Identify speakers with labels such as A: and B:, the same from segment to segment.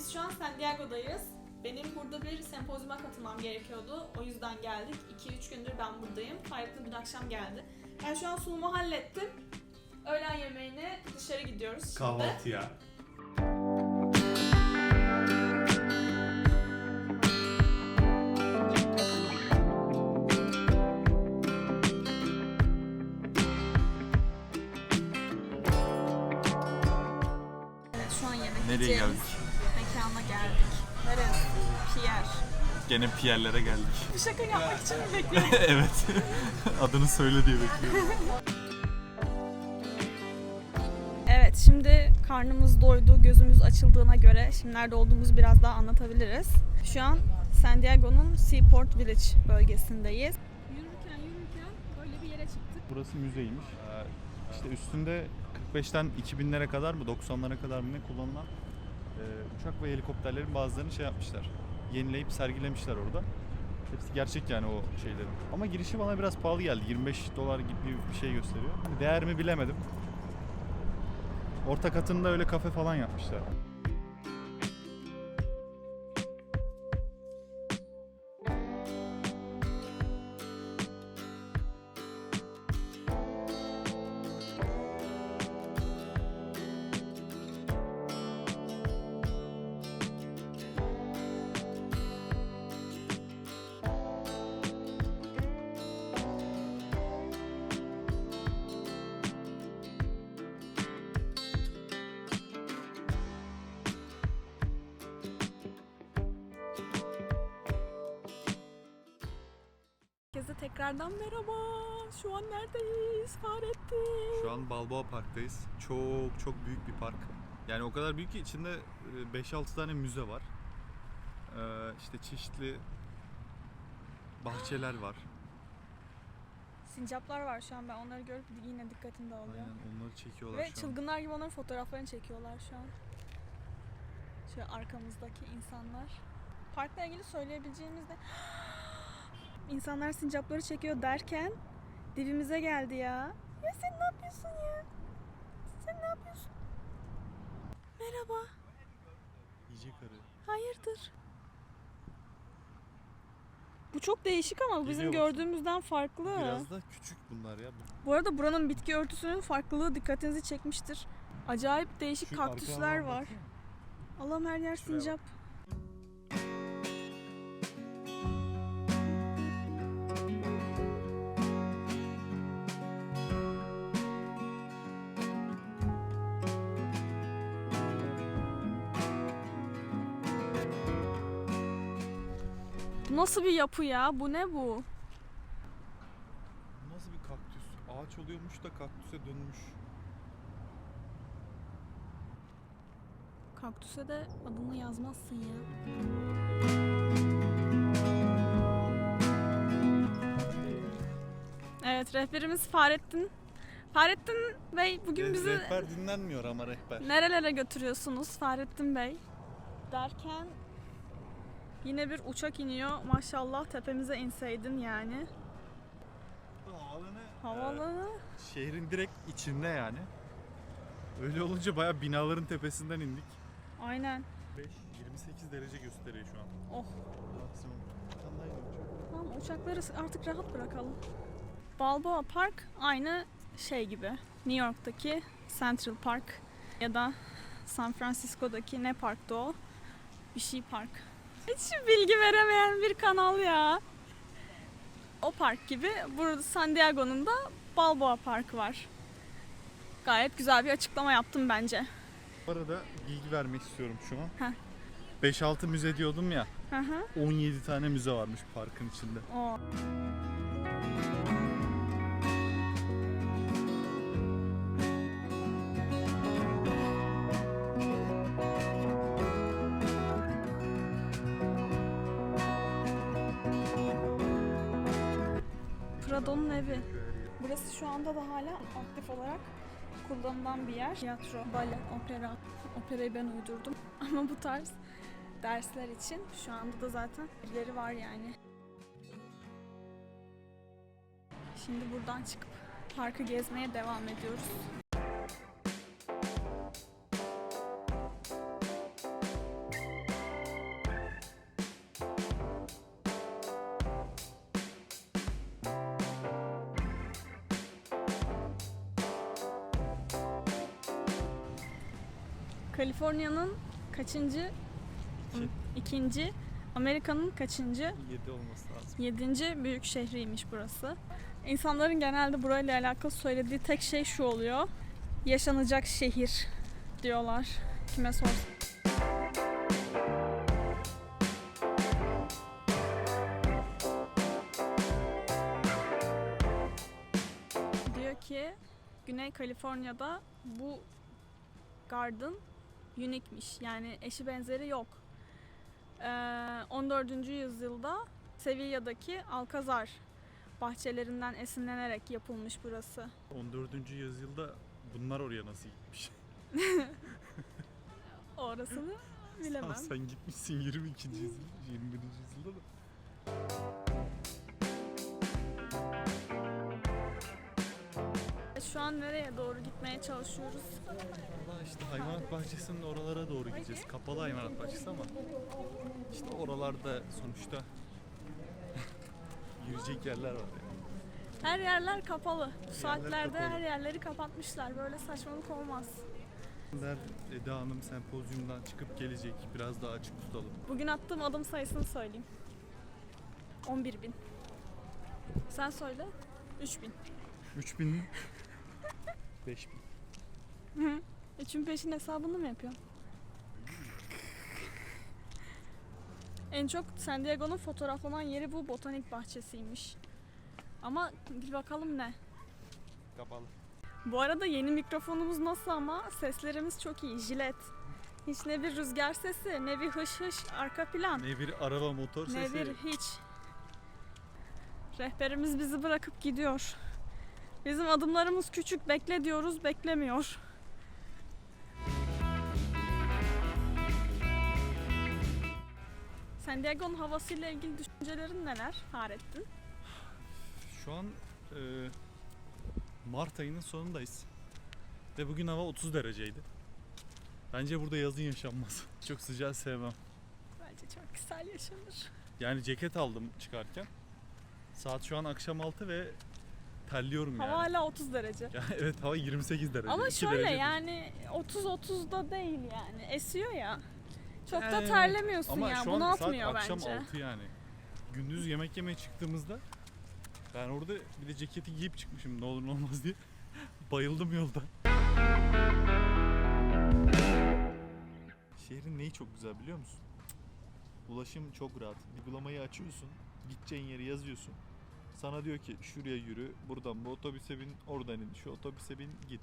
A: Biz şu an San Diego'dayız. Benim burada bir sempozyuma katılmam gerekiyordu. O yüzden geldik. 2-3 gündür ben buradayım. Fahrettin dün akşam geldi. Ben şu an sunumu hallettim. Öğlen yemeğine dışarı gidiyoruz şimdi.
B: Kahvaltıya.
A: Evet şu an yemek
C: Nereye geldik? Gene Pierre'lere geldik.
A: Bu şaka yapmak için mi bekliyorum?
C: evet. Adını söyle diye bekliyorum.
A: Evet, şimdi karnımız doydu, gözümüz açıldığına göre şimdi nerede olduğumuzu biraz daha anlatabiliriz. Şu an San Diego'nun Seaport Village bölgesindeyiz. Yürürken yürürken böyle bir yere çıktık.
C: Burası müzeymiş. Ee, işte üstünde 45'ten 2000'lere kadar mı 90'lara kadar mı ne kullanılan e, uçak ve helikopterlerin bazılarını şey yapmışlar. Yenileyip sergilemişler orada. Hepsi gerçek yani o şeylerin. Ama girişi bana biraz pahalı geldi. 25 dolar gibi bir şey gösteriyor. Değer mi bilemedim. Orta katında öyle kafe falan yapmışlar.
A: Herkese tekrardan merhaba. Şu an neredeyiz? Fahrettin.
C: Şu an Balboa Park'tayız. Çok çok büyük bir park. Yani o kadar büyük ki içinde e, 5-6 tane müze var. Ee, işte çeşitli bahçeler var.
A: Sincaplar var şu an ben onları görüp yine dikkatim dağılıyor.
C: Aynen onları çekiyorlar
A: Ve
C: şu an.
A: çılgınlar gibi onların fotoğraflarını çekiyorlar şu an. Şöyle arkamızdaki insanlar. Parkla ilgili söyleyebileceğimiz de insanlar sincapları çekiyor derken dibimize geldi ya. Ya sen ne yapıyorsun ya? Sen ne yapıyorsun? Merhaba.
C: Yiyecek arı.
A: Hayırdır? Bu çok değişik ama bu bizim
C: Geliyor bak.
A: gördüğümüzden farklı.
C: Biraz da küçük bunlar ya.
A: Bu arada buranın bitki örtüsünün farklılığı dikkatinizi çekmiştir. Acayip değişik
C: Şu
A: kaktüsler var.
C: baksana.
A: Allah'ım her yer
C: Şuraya
A: sincap. Bu nasıl bir yapı ya? Bu ne bu?
C: Nasıl bir kaktüs? Ağaç oluyormuş da kaktüse dönmüş.
A: Kaktüse de adını yazmazsın ya. Evet rehberimiz Fahrettin. Fahrettin Bey bugün bizi
C: Rehber dinlenmiyor ama rehber.
A: nerelere götürüyorsunuz Fahrettin Bey? Derken yine bir uçak iniyor. Maşallah tepemize inseydin yani.
C: Havaalanı,
A: Havaalanı.
C: e, şehrin direkt içinde yani. Öyle olunca bayağı binaların tepesinden indik.
A: Aynen.
C: 5 28 derece gösteriyor şu an.
A: Oh.
C: Maksimum.
A: Tamam uçakları artık rahat bırakalım. Balboa Park aynı şey gibi. New York'taki Central Park ya da San Francisco'daki ne parktı o? Bir şey park. Hiç bilgi veremeyen bir kanal ya. O park gibi burada San Diego'nun da Balboa Parkı var. Gayet güzel bir açıklama yaptım bence.
C: Bu arada bilgi vermek istiyorum şu an.
A: Heh.
C: 5-6 müze diyordum ya.
A: Hı hı.
C: 17 tane müze varmış parkın içinde.
A: O. Prado'nun evi. Burası şu anda da hala aktif olarak kullanılan bir yer. Tiyatro, bale, opera. Operayı ben uydurdum. Ama bu tarz dersler için şu anda da zaten birileri var yani. Şimdi buradan çıkıp parkı gezmeye devam ediyoruz. Kaliforniya'nın kaçıncı?
C: İki.
A: İkinci. Amerika'nın kaçıncı?
C: 7 olması lazım.
A: Yedinci büyük şehriymiş burası. İnsanların genelde burayla alakalı söylediği tek şey şu oluyor. Yaşanacak şehir diyorlar. Kime sorsan. Diyor ki Güney Kaliforniya'da bu garden unikmiş. Yani eşi benzeri yok. Ee, 14. yüzyılda Sevilla'daki Alcazar bahçelerinden esinlenerek yapılmış burası.
C: 14. yüzyılda bunlar oraya nasıl gitmiş?
A: Orasını bilemem.
C: Sen gitmişsin 22. yüzyıl, 21. yüzyılda da.
A: Şu an nereye doğru gitmeye çalışıyoruz?
C: Valla işte hayvanat bahçesinin oralara doğru gideceğiz. Kapalı hayvanat bahçesi ama işte oralarda sonuçta yürüyecek yerler var yani.
A: Her yerler kapalı. Bu saatlerde
C: kapalı.
A: her yerleri kapatmışlar. Böyle saçmalık olmaz.
C: Der Eda Hanım sempozyumdan çıkıp gelecek. Biraz daha açık tutalım.
A: Bugün attığım adım sayısını söyleyeyim. 11 bin. Sen söyle. 3 bin.
C: 3000 mi? 5000.
A: Hı. Üçün peşin hesabını mı yapıyorsun? En çok San Diego'nun fotoğraflanan yeri bu botanik bahçesiymiş. Ama bir bakalım ne.
C: Kapalı.
A: Bu arada yeni mikrofonumuz nasıl ama seslerimiz çok iyi. Jilet. Hiç ne bir rüzgar sesi, ne bir hış hış arka plan,
C: Ne bir araba motor
A: ne
C: sesi.
A: bir hiç. Rehberimiz bizi bırakıp gidiyor. Bizim adımlarımız küçük, bekle diyoruz, beklemiyor. San Diego'nun havasıyla ilgili düşüncelerin neler Fahrettin?
C: Şu an e, Mart ayının sonundayız. Ve bugün hava 30 dereceydi. Bence burada yazın yaşanmaz. Çok sıcağı sevmem.
A: Bence çok güzel yaşanır.
C: Yani ceket aldım çıkarken. Saat şu an akşam 6 ve terliyorum
A: Hava
C: yani.
A: hala 30 derece.
C: Ya evet hava 28 derece.
A: Ama
C: 2
A: şöyle
C: derece
A: yani 30-30'da değil yani. Esiyor ya. Çok da
C: Ee,
A: terlemiyorsun
C: Ama
A: ya.
C: şu an saat akşam
A: bence.
C: 6 yani. Gündüz yemek yemeye çıktığımızda ben orada bir de ceketi giyip çıkmışım ne olur ne olmaz diye. Bayıldım yolda. Şehrin neyi çok güzel biliyor musun? Ulaşım çok rahat. Uygulamayı açıyorsun, gideceğin yeri yazıyorsun. Sana diyor ki şuraya yürü, buradan bu otobüse bin, oradan in, şu otobüse bin, git.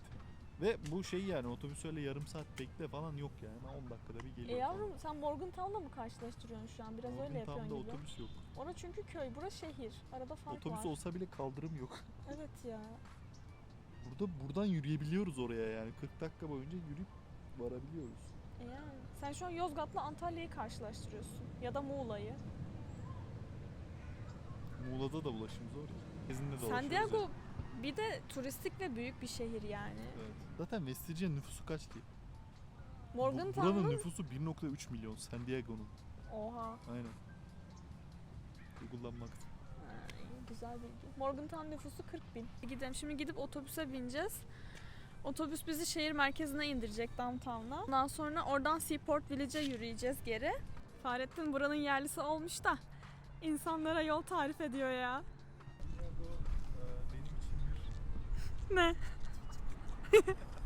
C: Ve bu şey yani otobüs öyle yarım saat bekle falan yok yani. 10 dakikada bir
A: E
C: geliyor.
A: yavrum sen Morgantown'la mı karşılaştırıyorsun şu an? Biraz öyle
C: Morgantown'da
A: yapıyorsun gibi.
C: otobüs yok.
A: Orada çünkü köy, bura şehir. Arada fark
C: Otobüs
A: var.
C: olsa bile kaldırım yok.
A: Evet ya.
C: Burada buradan yürüyebiliyoruz oraya yani 40 dakika boyunca yürüyüp varabiliyoruz.
A: E yani. Sen şu an Yozgat'la Antalya'yı karşılaştırıyorsun. Ya da Muğla'yı.
C: Muğla'da da ulaşım zor. İzinde de
A: San Diego bir de turistik ve büyük bir şehir yani.
C: Evet. Zaten West Virginia nüfusu kaç ki? Bu- Buranın
A: Morgantown'un...
C: nüfusu 1.3 milyon San Diego'nun.
A: Oha.
C: Aynen. Google'dan bak.
A: Ay, güzel bilgi. Morgantown nüfusu 40 bin. Gidelim. Şimdi gidip otobüse bineceğiz. Otobüs bizi şehir merkezine indirecek downtown'a. Ondan sonra oradan Seaport Village'e yürüyeceğiz geri. Fahrettin buranın yerlisi olmuş da insanlara yol tarif ediyor ya.
C: benim için bir
A: Ne?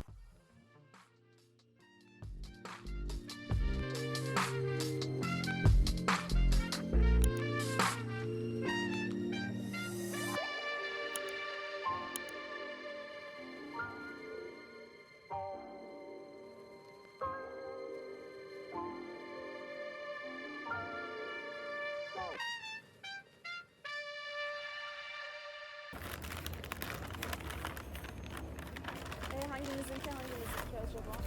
A: hangimizinki hangimizinki acaba?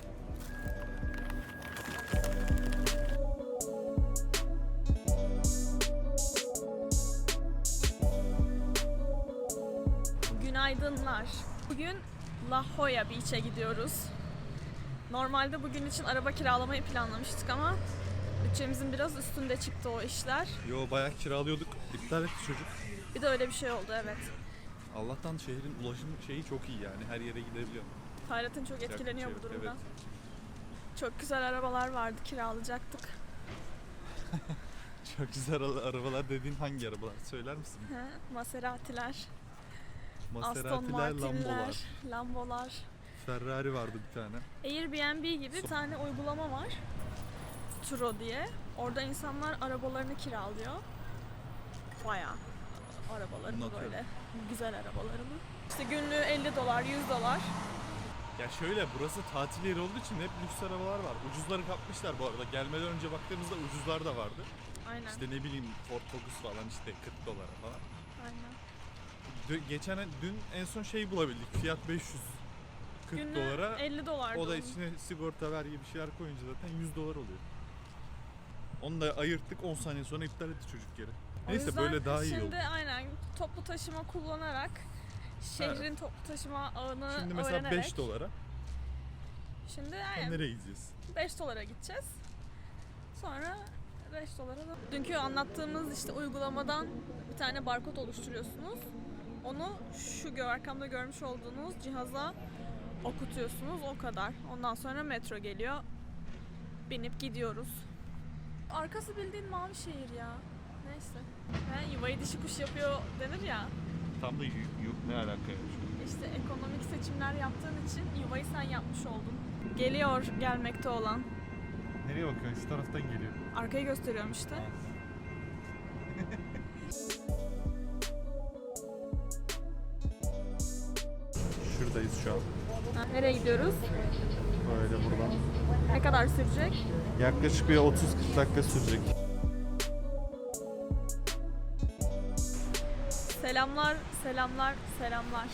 A: Günaydınlar. Bugün La Jolla Beach'e gidiyoruz. Normalde bugün için araba kiralamayı planlamıştık ama bütçemizin biraz üstünde çıktı o işler.
C: Yo bayağı kiralıyorduk. İptal etti çocuk.
A: Bir de öyle bir şey oldu evet.
C: Allah'tan şehrin ulaşım şeyi çok iyi yani her yere gidebiliyor.
A: Fahrettin çok etkileniyor bu durumdan.
C: Evet.
A: Çok güzel arabalar vardı kiralayacaktık.
C: Çok güzel ara- arabalar dediğin hangi arabalar? Söyler misin?
A: He, Maserati'ler,
C: Maserati'ler, Lambo'lar.
A: Lambo'lar.
C: Ferrari vardı bir tane.
A: Airbnb gibi bir tane uygulama var. Turo diye. Orada insanlar arabalarını kiralıyor. Bayağı arabalarını
C: Not
A: böyle. Güzel arabalarını. İşte günlüğü 50 dolar, 100 dolar.
C: Ya şöyle burası tatil yeri olduğu için hep lüks arabalar var. Ucuzları kapmışlar bu arada. Gelmeden önce baktığımızda ucuzlar da vardı.
A: Aynen.
C: İşte ne bileyim Ford Focus falan işte 40 dolara falan.
A: Aynen.
C: Dün, geçen dün en son şey bulabildik. Fiyat 500 40
A: Günlüğü
C: dolara.
A: 50 dolar.
C: O da içine sigorta vergi bir şeyler koyunca zaten 100 dolar oluyor. Onu da ayırttık 10 saniye sonra iptal etti çocuk geri. Neyse böyle daha iyi
A: şimdi
C: oldu.
A: aynen toplu taşıma kullanarak şehrin toplu taşıma ağını
C: Şimdi mesela
A: öğrenerek
C: 5 dolara
A: Şimdi
C: Ha,
A: aynen
C: nereye gideceğiz?
A: 5 dolara gideceğiz. Sonra 5 dolara da dünkü anlattığımız işte uygulamadan bir tane barkod oluşturuyorsunuz. Onu şu arkamda görmüş olduğunuz cihaza okutuyorsunuz o kadar. Ondan sonra metro geliyor. Binip gidiyoruz. Arkası bildiğin mavi şehir ya. Neyse. He, yuvayı dişi kuş yapıyor denir ya.
C: Tam da yok ne alaka ya
A: İşte ekonomik seçimler yaptığın için yuvayı sen yapmış oldun. Geliyor gelmekte olan.
C: Nereye bakıyorsun? Şu taraftan geliyor.
A: Arkayı gösteriyorum işte.
C: Şuradayız şu an.
A: Ha, nereye gidiyoruz?
C: Böyle buradan.
A: Ne kadar sürecek?
C: Yaklaşık bir 30-40 dakika sürecek.
A: Selamlar, selamlar, selamlar.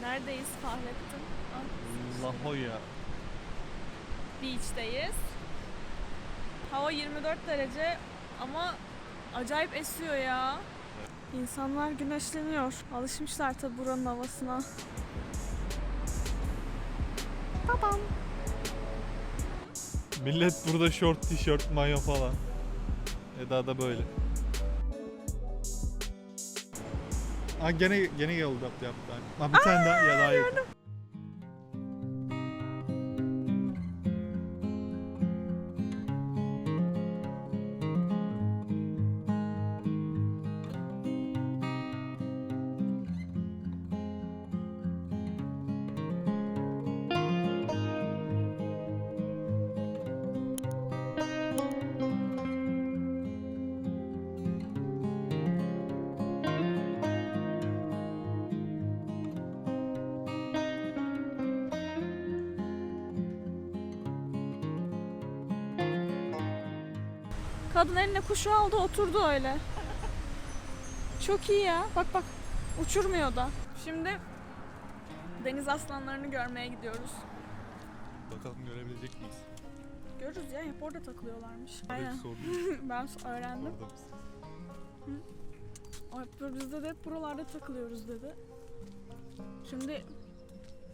A: Neredeyiz Fahrettin? Ah,
C: La Jolla.
A: Beach'teyiz. Hava 24 derece ama acayip esiyor ya. İnsanlar güneşleniyor. Alışmışlar tabi buranın havasına. Babam.
C: Millet burada short tişört, mayo falan. Eda da böyle. Aa gene gene yol yaptı yaptı. Ha bir tane daha ya daha yakın.
A: Kadın eline kuşu aldı oturdu öyle. Çok iyi ya. Bak bak uçurmuyor da. Şimdi deniz aslanlarını görmeye gidiyoruz.
C: Bakalım görebilecek miyiz?
A: Görürüz ya hep orada takılıyorlarmış.
C: Aynen.
A: Ben öğrendim.
C: Orada mısın?
A: O hep bizde de hep buralarda takılıyoruz dedi. Şimdi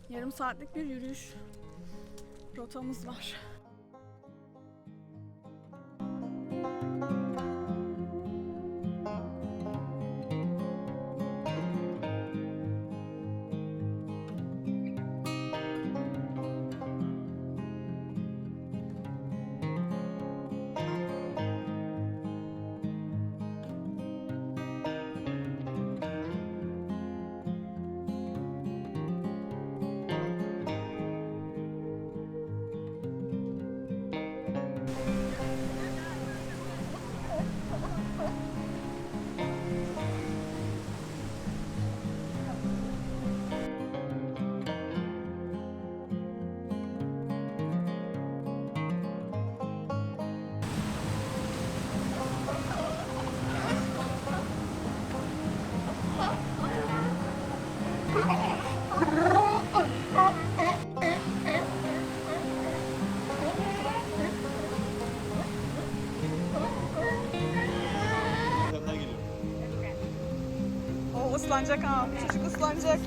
A: yarım saatlik bir yürüyüş rotamız var. Islanacak ha. Çocuk ıslanacak.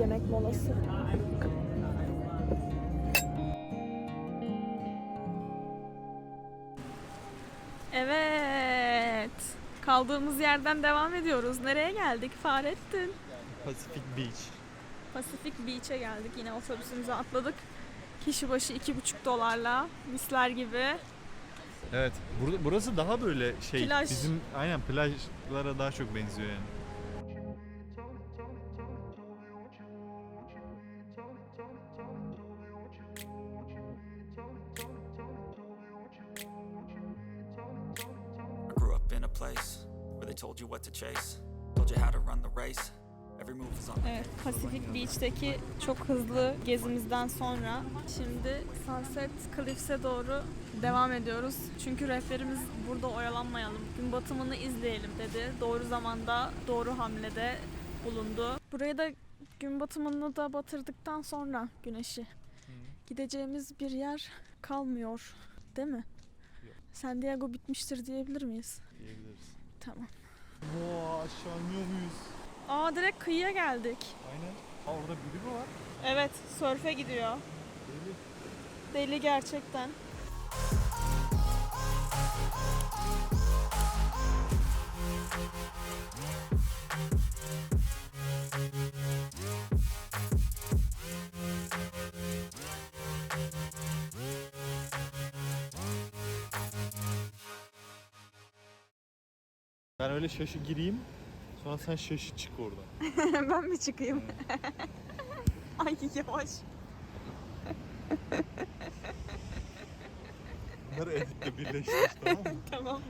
A: Yemek molası. Evet. Kaldığımız yerden devam ediyoruz. Nereye geldik Fahrettin?
C: Pacific Beach.
A: Pacific Beach'e geldik. Yine otobüsümüze atladık. Kişi başı iki buçuk dolarla misler gibi.
C: Evet. Burası daha böyle şey.
A: Plaj.
C: Bizim aynen plajlara daha çok benziyor yani.
A: Beach'teki çok hızlı gezimizden sonra şimdi Sunset Cliffs'e doğru devam ediyoruz. Çünkü rehberimiz burada oyalanmayalım, gün batımını izleyelim dedi. Doğru zamanda, doğru hamlede bulundu. Buraya da gün batımını da batırdıktan sonra güneşi gideceğimiz bir yer kalmıyor, değil mi?
C: Yok.
A: San Diego bitmiştir diyebilir miyiz?
C: Diyebiliriz.
A: Tamam.
C: Vaa aşağı iniyor muyuz?
A: Aa direkt kıyıya geldik.
C: Aynen. Orada biri mi var?
A: Evet, sörfe gidiyor.
C: Deli.
A: Deli gerçekten.
C: Ben öyle şaşı gireyim. Sonra sen şaşı çık oradan.
A: ben mi çıkayım? Ay yavaş.
C: Bunları editle birleştir tamam mı?
A: Tamam.